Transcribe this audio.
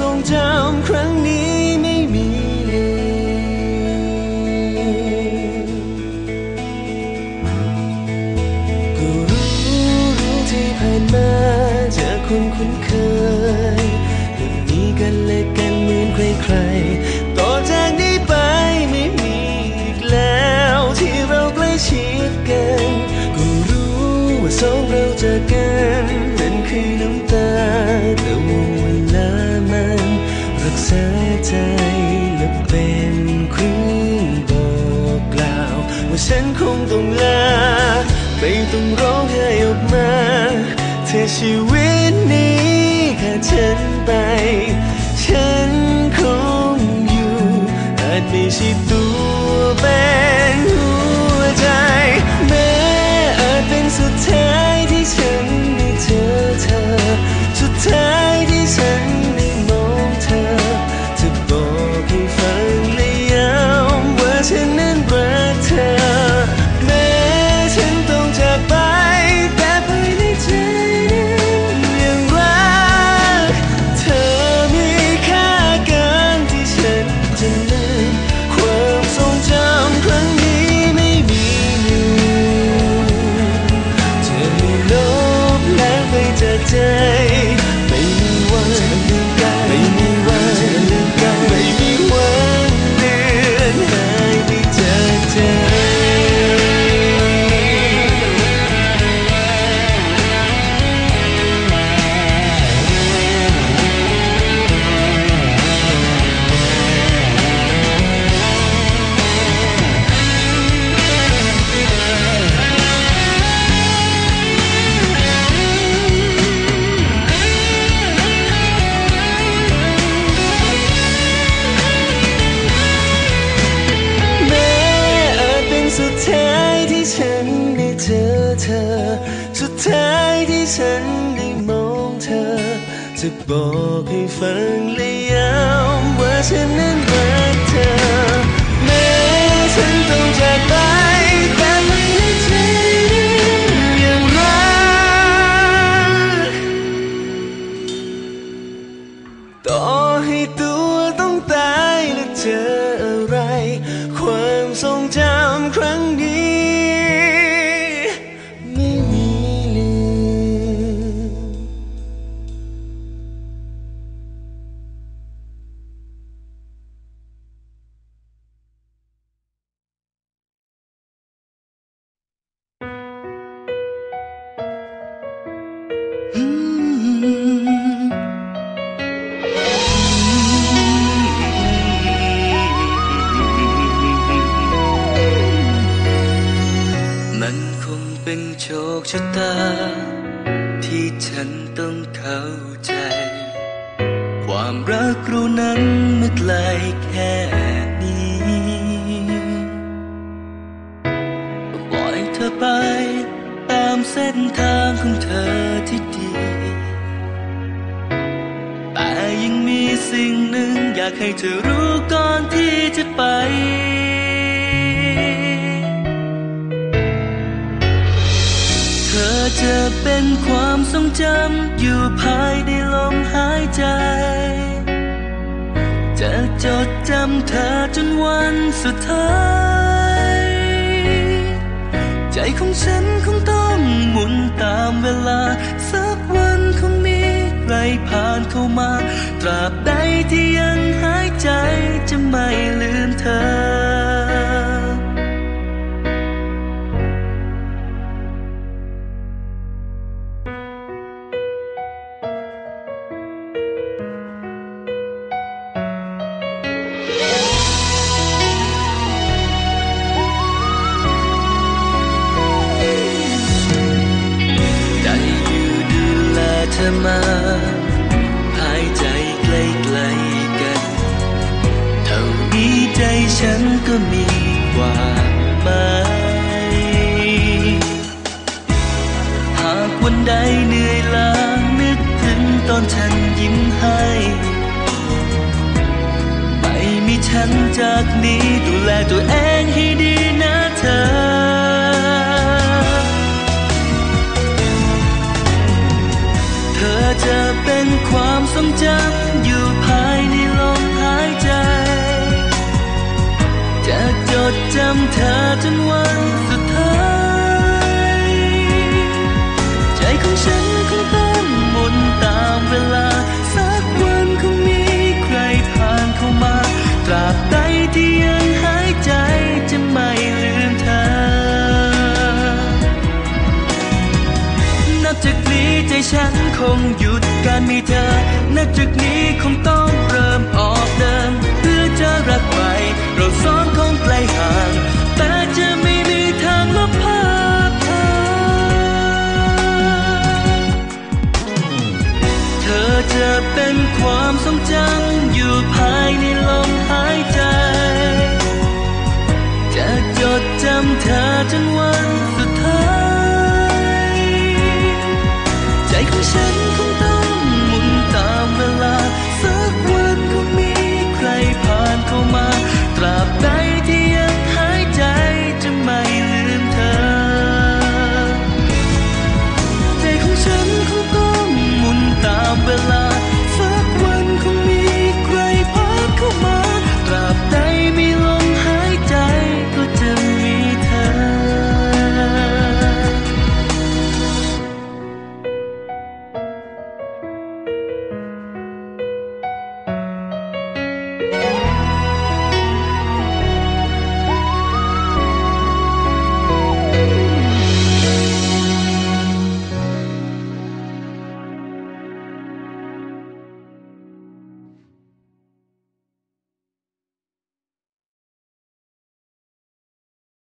ทรงจำครั้งนี้ ใจและเป็นเครื่องบอกกล่าว ว่าฉันคงต้องลาไม่ต้องร้องไห้ออกมา เธอชีวิตนี้ขาดฉันไป จะบอกให้ฟังและย้ำว่าฉันนั้นรักเธอ แม้ฉันต้องจากไปแต่ไม่ในใจยังรัก ต่อให้ตัวต้องตายและเจอ คชะตา ที่ฉันต้องเข้าใจ ความรักเรานั้นเมื่อไกลแค่นี้ ปล่อยเธอไป ตามเส้นทางของเธอที่ดี แต่ยังมีสิ่งหนึ่งอยากให้เธอรู้ก่อนที่จะไป เป็นความทรงจำอยู่ภายในลมหายใจ จะจดจำเธอจนวันสุดท้าย ใจของฉันคงต้องหมุนตามเวลา สักวันคงมีใครผ่านเข้ามา ตราบใดที่ยังหายใจจะไม่ลืม อนฉันยิ้มให้ ไม่มีฉันจากนี้ดูแลตัวเองให้ดีนะเธอเธอจะเป็นความทรงจำอยู่ภายในลมหายใจ จะจดจำเธอจนวันสุดท้าย ใจของฉัน ฉันคงหยุดการมีเธอนับจากนี้คงต้องเริ่มออกเดินเพื่อจะรักใหม่ เราสองคงไกลห่าง แต่จะไม่มีทางลบภาพเธอ เธอจะเป็นความทรงจำอยู่ภายในลมหายใจ จะจดจำเธอจนวันสุด ท้